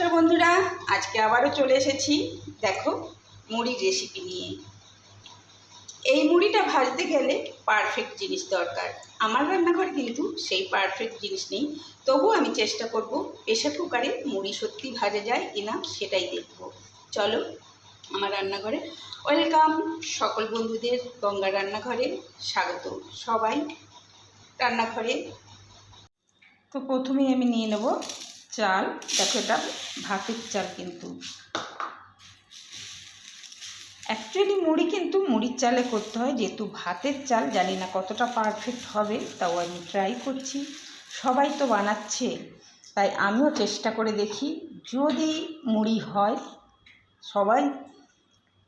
নমস্কার বন্ধুরা, আজকে আবারও চলে এসেছি, দেখো, মুড়ির রেসিপি নিয়ে। এই মুড়িটা ভাজতে গেলে পারফেক্ট জিনিস দরকার। আমার রান্নাঘরে কিন্তু সেই পারফেক্ট জিনিস নেই। তবু আমি চেষ্টা করব প্রেশার কুকারে মুড়ি সত্যি ভাজা যায় কিনা সেটাই দেখব। চলো, আমার রান্নাঘরে। ওয়েলকাম সকল বন্ধুদের গঙ্গা রান্নাঘরে স্বাগত। সবাই রান্নাঘরে। তো প্রথমেই আমি নিয়ে নেব চাল, দেখো এটা ভাতের চাল কিন্তু। অ্যাকচুয়ালি মুড়ি কিন্তু মুড়ির চালে করতে হয়, যেহেতু ভাতের চাল, জানি না কতটা পারফেক্ট হবে, তাও আমি ট্রাই করছি। সবাই তো বানাচ্ছে, তাই আমিও চেষ্টা করে দেখি, যদি মুড়ি হয়, সবাই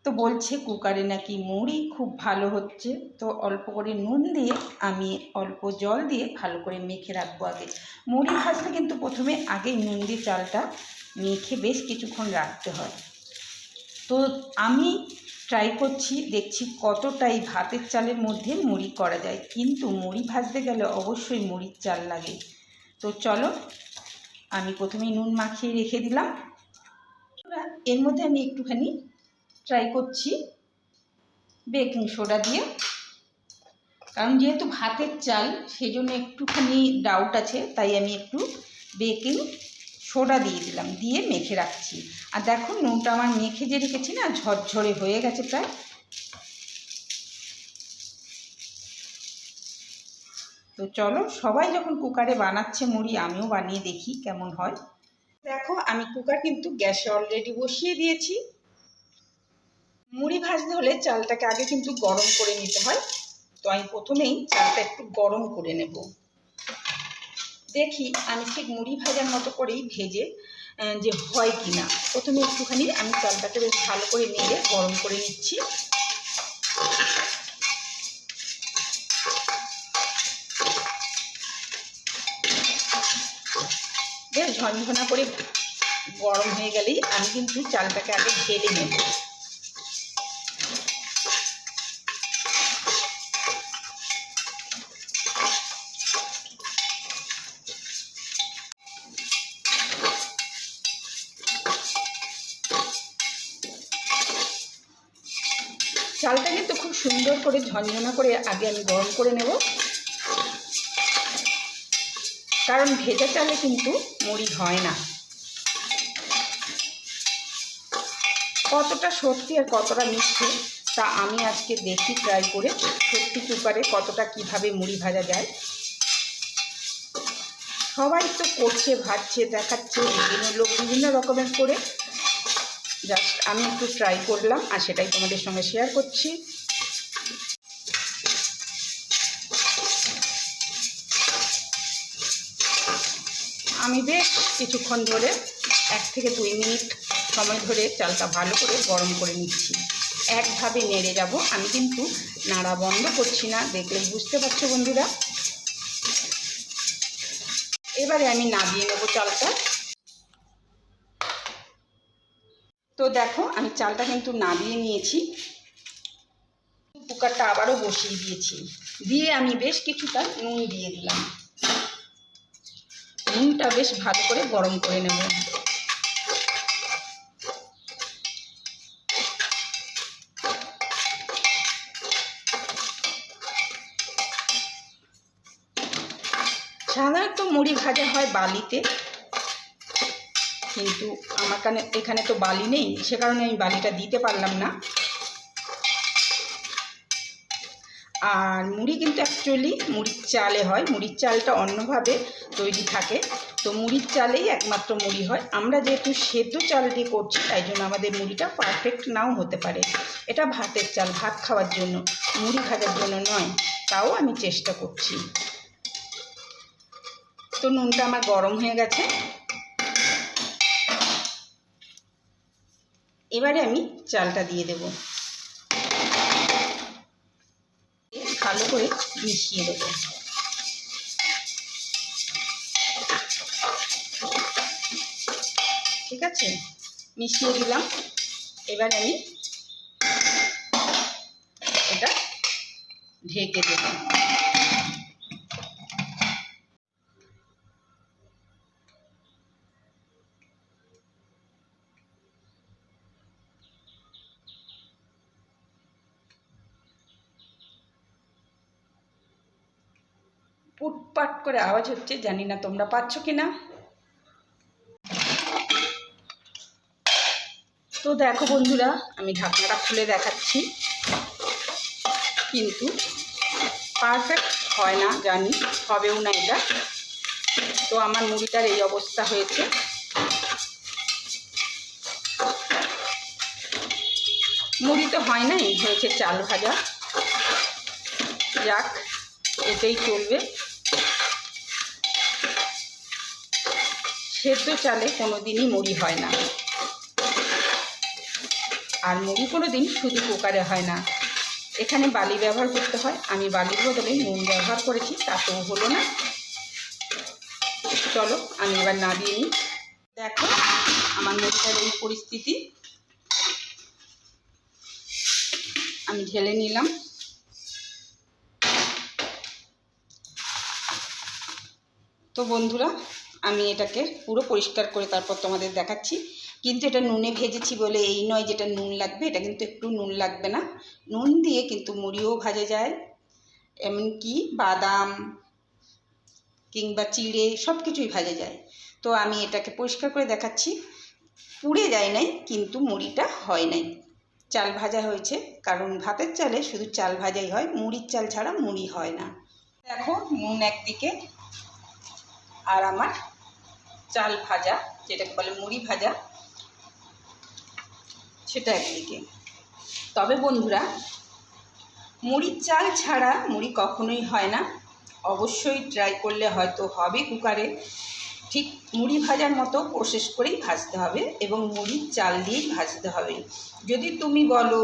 তো বলছে কুকারে নাকি মুড়ি খুব ভালো হচ্ছে। তো অল্প করে নুন দিয়ে আমি অল্প জল দিয়ে ভালো করে মেখে রাখব আগে। মুড়ি ভাজলে কিন্তু প্রথমে আগেই নুন দিয়ে চালটা মেখে বেশ কিছুক্ষণ রাখতে হয়। তো আমি ট্রাই করছি, দেখছি কতটাই ভাতের চালের মধ্যে মুড়ি করা যায়। কিন্তু মুড়ি ভাজতে গেলে অবশ্যই মুড়ির চাল লাগে। তো চলো, আমি প্রথমে নুন মাখিয়ে রেখে দিলাম। এর মধ্যে আমি একটুখানি ট্রাই করছি বেকিং সোডা দিয়ে। কারণ যেহেতু ভাতের চাল সেই জন্য একটুখানি ডাউট আছে, তাই আমি একটু বেকিং সোডা দিয়ে দিলাম, দিয়ে মেখে রাখছি। আর দেখো, নুনটা আমার মেখে যে রেখেছি না, ঝরঝরে হয়ে গেছে প্রায়। তো চলো, সবাই যখন কুকারে বানাচ্ছে মুড়ি, আমিও বানিয়ে দেখি কেমন হয়। দেখো, আমি কুকার কিন্তু গ্যাসে অলরেডি বসিয়ে দিয়েছি। মুড়ি ভাজতে হলে চালটাকে আগে কিন্তু গরম করে নিতে হয়। তো আমি প্রথমেই চালটা একটু গরম করে নেব। দেখি আমি ঠিক মুড়ি ভাজার মতো করেই ভেজে যে হয় কি না প্রথমে একটুখানি আমি চালটাকে বেশ ভালো করে নিয়ে গরম করে নিচ্ছি। বেশ ঝনঝনা করে গরম হয়ে গেলেই আমি কিন্তু চালটাকে আগে ঢেলে নেব। চালটা কিন্তু খুব সুন্দর করে ঝনঝনা করে আগে আমি গরম করে নেব। কারণ ভেজা চালে কিন্তু মুড়ি হয় না। কতটা সত্যি আর কতটা মিষ্টি, তা আমি আজকে দেখি ট্রাই করে সত্যি কুকারে কতটা কীভাবে মুড়ি ভাজা যায়। সবাই তো করছে, ভাজছে, দেখাচ্ছে, বিভিন্ন লোক বিভিন্ন রকমের করে জাস্ট আমি একটু ট্রাই করলাম আর সেটাই তোমাদের সঙ্গে শেয়ার করছি। আমি বেশ কিছুক্ষণ ধরে এক থেকে দুই মিনিট সময় ধরে চালটা ভালো করে গরম করে নিচ্ছি। একভাবে নেড়ে যাব, আমি কিন্তু নাড়া বন্ধ করছি না, দেখলেই বুঝতে পারছ বন্ধুরা। এবারে আমি নামিয়ে নেব চালটা। তো দেখো, আমি চালটা কিন্তু নামিয়ে নিয়েছি। কুকারটা আবারও বসিয়ে দিয়েছি। দিয়ে আমি বেশ কিছুটা নুন দিয়ে দিলাম। নুনটা বেশ ভালো করে গরম করে নেব। সাধারণত মুড়ি ভাজা হয় বালিতে। কিন্তু আমার কানে, এখানে তো বালি নেই, সে কারণে আমি বালিটা দিতে পারলাম না। আর মুড়ি কিন্তু অ্যাকচুয়ালি মুড়ির চালে হয়, মুড়ির চালটা অন্যভাবে তৈরি থাকে। তো মুড়ির চালেই একমাত্র মুড়ি হয়। আমরা যেহেতু সেদ্ধ চাল দিয়ে করছি, তাই জন্য আমাদের মুড়িটা পারফেক্ট নাও হতে পারে। এটা ভাতের চাল, ভাত খাওয়ার জন্য, মুড়ি ভাজার জন্য নয়, তাও আমি চেষ্টা করছি। তো নুনটা আমার গরম হয়ে গেছে। এবারে আমি চালটা দিয়ে দেব। ভালো করে মিশিয়ে দেব। ঠিক আছে? মিশিয়ে দিলাম। এবারে আমি এটা ঢেকে দেব। পুটপাট করে আওয়াজ হচ্ছে, জানি না তোমরা পাচ্ছ কি না তো দেখো বন্ধুরা, আমি ঢাকনাটা খুলে দেখাচ্ছি। কিন্তু পারফেক্ট হয় না, জানি, হবেও না এটা। তো আমার মুড়িটার এই অবস্থা হয়েছে। মুড়ি তো হয় নাই, হয়েছে চাল ভাজা। যাক এটাই চলবে। সেদ্ধ চালে কোনো দিনই মুড়ি হয় না। আর মুড়ি কোনো দিন শুধু কুকারে হয় না। এখানে বালি ব্যবহার করতে হয়। আমি বালির বদলে নুন ব্যবহার করেছি, তাতেও হলো না। চলো, আমি এবার না দিয়ে নিই। দেখো, আমার মুড়িটার এই পরিস্থিতি। আমি ঢেলে নিলাম। তো বন্ধুরা আমি এটাকে পুরো পরিষ্কার করে তারপর তোমাদের দেখাচ্ছি। কিন্তু এটা নুনে ভেজেছি বলে এই নয় যেটা নুন লাগবে, এটা কিন্তু একটু নুন লাগবে না। নুন দিয়ে কিন্তু মুড়িও ভাজা যায়। এমনকি বাদাম কিংবা চিড়ে সব কিছুই ভাজা যায়। তো আমি এটাকে পরিষ্কার করে দেখাচ্ছি। পুড়ে যায় নাই, কিন্তু মুড়িটা হয় নাই। চাল ভাজা হয়েছে, কারণ ভাতের চালে শুধু চাল ভাজাই হয়, মুড়ির চাল ছাড়া মুড়ি হয় না। দেখো নুন একদিকে আর আমার চাল ভাজা, যেটাকে বলে মুড়ি ভাজা, সেটা একদিকে। তবে বন্ধুরা মুড়ির চাল ছাড়া মুড়ি কখনোই হয় না। অবশ্যই ট্রাই করলে হয়তো হবে কুকারে। ঠিক মুড়ি ভাজার মতো প্রসেস করেই ভাজতে হবে এবং মুড়ির চাল দিয়েই ভাজতে হবে। যদি তুমি বলো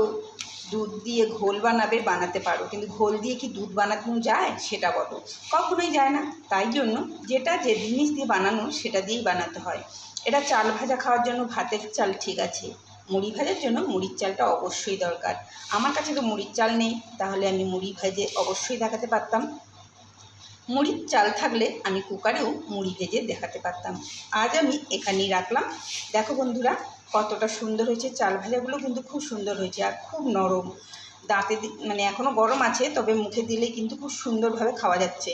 দুধ দিয়ে ঘোল বানাবে, বানাতে পারো। কিন্তু ঘোল দিয়ে কি দুধ বানানো যায়? সেটা বলো। কখনোই যায় না। তাই জন্য যেটা যে জিনিস দিয়ে বানানো, সেটা দিয়েই বানাতে হয়। এটা চাল ভাজা খাওয়ার জন্য ভাতের চাল ঠিক আছে। মুড়ি ভাজার জন্য মুড়ির চালটা অবশ্যই দরকার। আমার কাছে তো মুড়ির চাল নেই, তাহলে আমি মুড়ি ভেজে অবশ্যই দেখাতে পারতাম। মুড়ির চাল থাকলে আমি কুকারেও মুড়ি ভেজে দেখাতে পারতাম। আজ আমি এখানেই রাখলাম। দেখো বন্ধুরা কতটা সুন্দর হয়েছে, চাল ভাজাগুলো কিন্তু খুব সুন্দর হয়েছে আর খুব নরম। দাঁতে মানে এখনও গরম আছে, তবে মুখে দিলে কিন্তু খুব সুন্দরভাবে খাওয়া যাচ্ছে।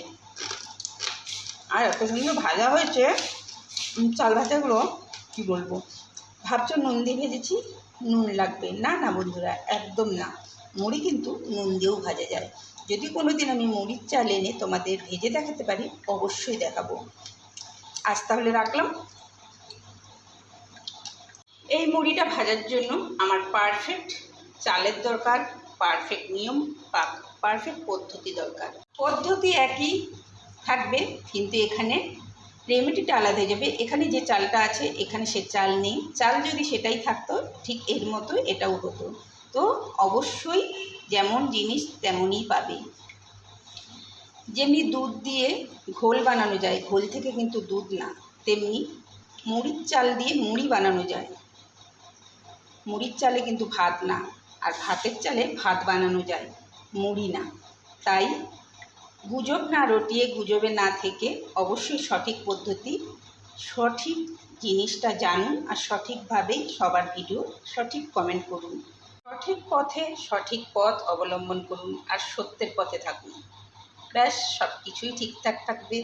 আর এত সুন্দর ভাজা হয়েছে চাল ভাজাগুলো, কি বলব? ভাবছ নুন দিয়ে ভেজেছি? নুন লাগবে। না না বন্ধুরা, একদম না। মুড়ি কিন্তু নুন দিয়েও ভাজা যায়। যদি কোনো দিন আমি মুড়ির চাল এনে তোমাদের ভেজে দেখাতে পারি, অবশ্যই দেখাবো। আজ তাহলে রাখলাম। এই মুড়িটা ভাজার জন্য আমার পারফেক্ট চালের দরকার পারফেক্ট নিয়ম পারফেক্ট পদ্ধতি দরকার। পদ্ধতি একই থাকবে, কিন্তু এখানে রেমেডিটা আলাদা হয়ে যাবে। এখানে যে চালটা আছে, এখানে সে চাল নেই। চাল যদি সেটাই থাকতো, ঠিক এর মতো এটাও হতো। তো অবশ্যই যেমন জিনিস তেমনই পাবে। যেমনি দুধ দিয়ে ঘোল বানানো যায়, ঘোল থেকে কিন্তু দুধ না, তেমনি মুড়ির চাল দিয়ে মুড়ি বানানো যায়। মুড়ির চালে কিন্তু ভাত না, আর ভাতের চালে ভাত বানানো যায়, মুড়ি না। তাই গুজব না রটিয়ে গুজবে না থেকে অবশ্যই সঠিক পদ্ধতি, সঠিক জিনিসটা জানুন আর সঠিকভাবেই সবার ভিডিও সঠিক কমেন্ট করুন। সঠিক পথে সঠিক পথ অবলম্বন করুন আর সত্যের পথে থাকুন। ব্যাস সব কিছুই ঠিকঠাক থাকবে।